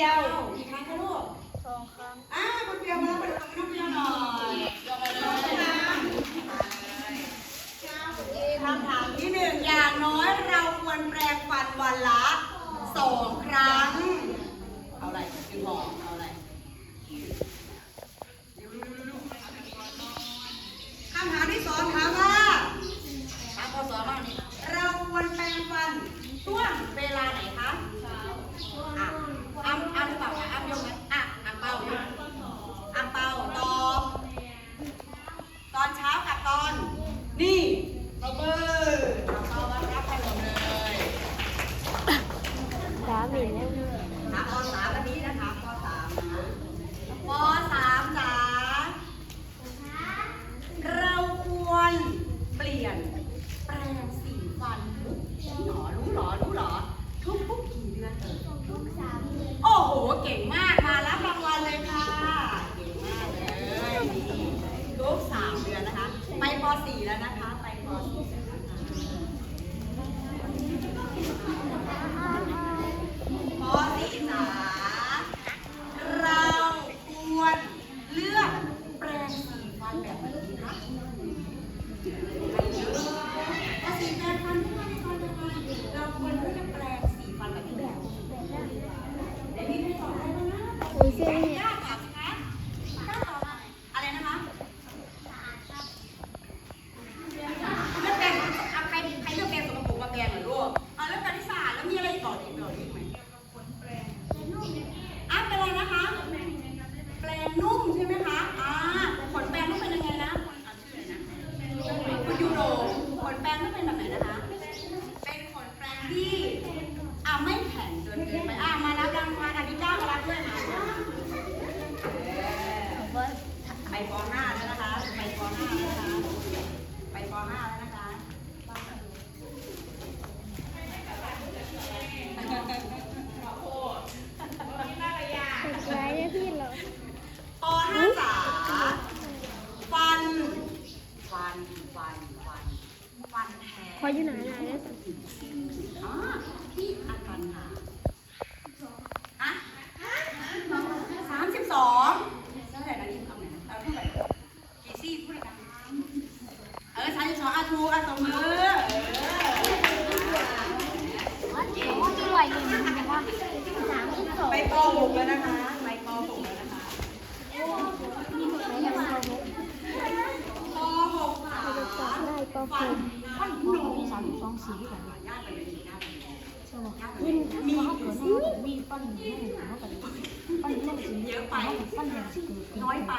ลียวกี่ครั้งคะลูกสองครั้งอ่าคนเกลียวมาแล้วไปดูน้องเกลียวหน่อยครั้คำถามที่หนึ่งอย่างน้อยเราควรแปรงฟันวันละสองครั้ง เอาอะไรคือหอกเอาอะไรคำถามที่สองถามว่าถามพอสอนบ้างนี่เราควรแปรงฟันช่วงเวลาไหนคะ 4 แล้วนะคะ ไปป .4 แล้วนะคะป .4 จ๋าเราควรเลือกแปรงสีฟันแบบไหนดีคะถ้าสีแปรงฟันที่ว่าในตอนเรีมาเราควรเลือกแปรงสีฟันแบบไหนดี๋ยวพี่ให้สอนได้แล้วนะ มีสามสองสีกันใช่ไหมมีมีปั้นแม่ปั้นแม่สีเยอะไปปั้นแม่สีน้อยไป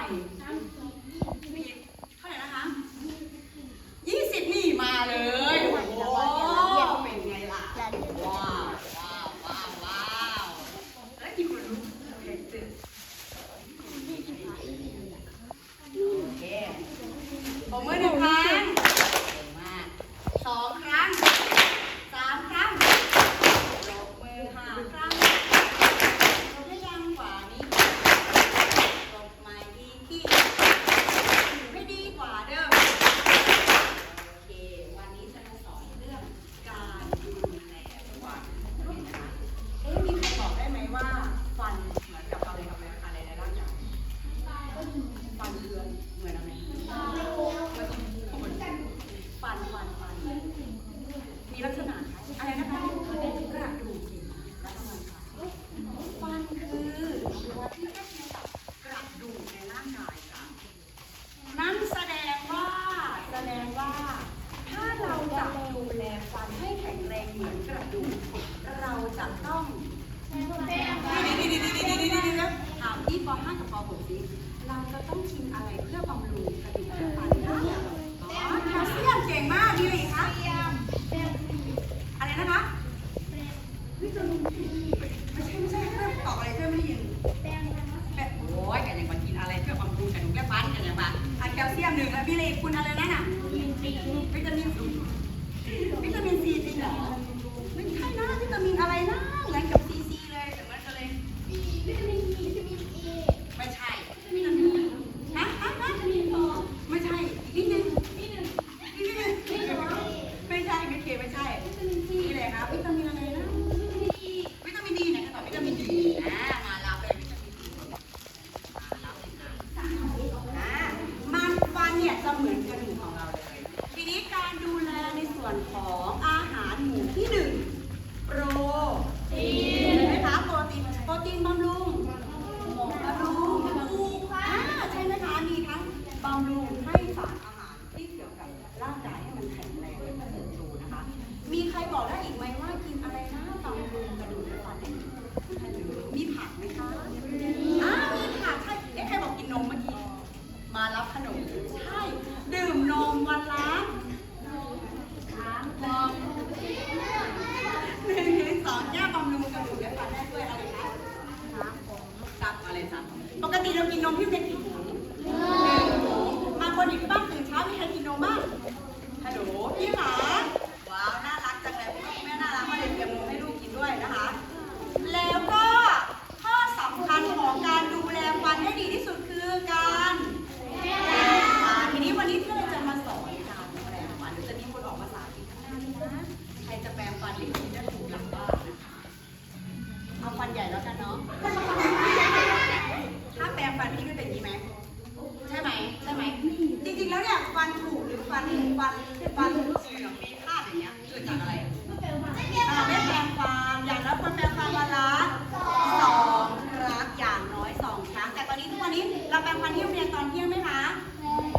เหมือนกระดูก เราจะต้องนี่นี่นี่นี่นี่นี่นี่นะถามที่ป .5 กับป .6 สิเราจะต้องกินอะไรเพื่อบำรุงกระดูกและฟันนะอ๋อแคลเซียมเก่งมากดีเลยคะอะไรนะคะวิตามินซีไม่ใช่ไม่ใช่เพื่นตอบอะไรเพื่อนไม่ได้ยินแป้งโอ้ยแกยังมากินอะไรเพื่อบำรุงกระดูกและฟันกันอย่างบ้าอะแคลเซียมหนึ่งแล้วพี่เลยคุณอะไรนะน่ะวิตามินซีวิตามินซี หรอไม่ใช่นะที่ตะมินอะไรนะ งฟันที่เรียนตอนเที่ยงไหมคะ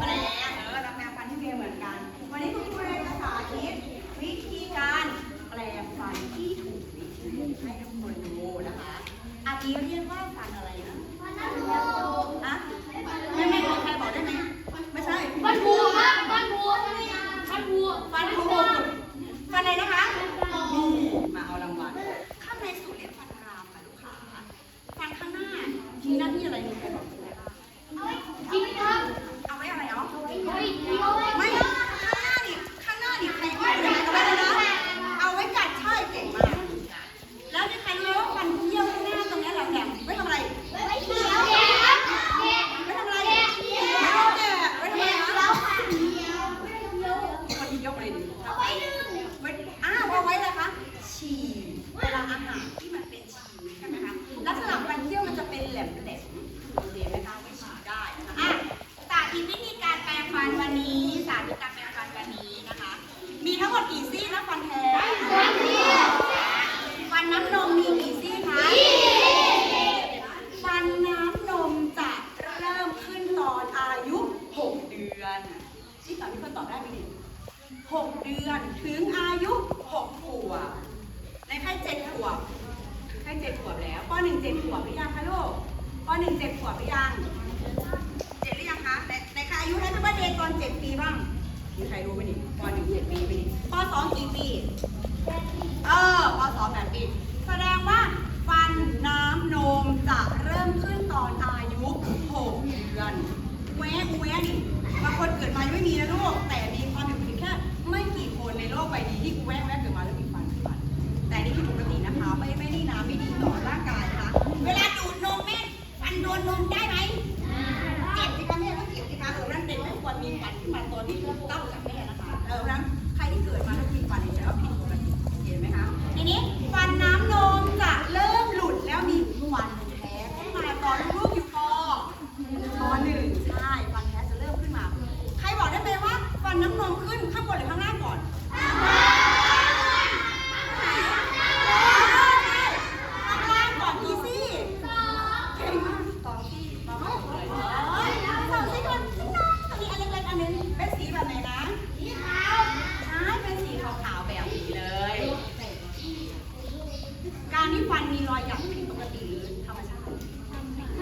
แปลงเออรังแปลงฟันที่เรียนเหมือนกัน วันนี้คุณครูเลยจะสาธิตวิธีการแปลงฟันที่ถูกวิธีให้ทุกคนดูนะคะ อันนี้เรียกว่า นี้นี่บางคนเกิดมาไม่มีนะลูก แต่มีความเป็นผิดแค่ไม่กี่คนในโลกใบนี้ที่กูแวะแวะเกิดมาแล้วมีฟันฟัน แต่นี่คือปกตินะคะ ไม่ไม่นี่นะไม่ดีต่อร่างกายนะะเวลาดูดนมแม่ฟันโดนนมได้ไหมเจ็บสิคะแม่ก็เจ็บสิคะเออนั่นเป็นทุกคนมีฟันขึ้นมาตอนที่เริ่มเต้าจากแม่นะคะเออนั้นใครที่เกิดมาแล้วมีฟันเนี่ยล้วผิด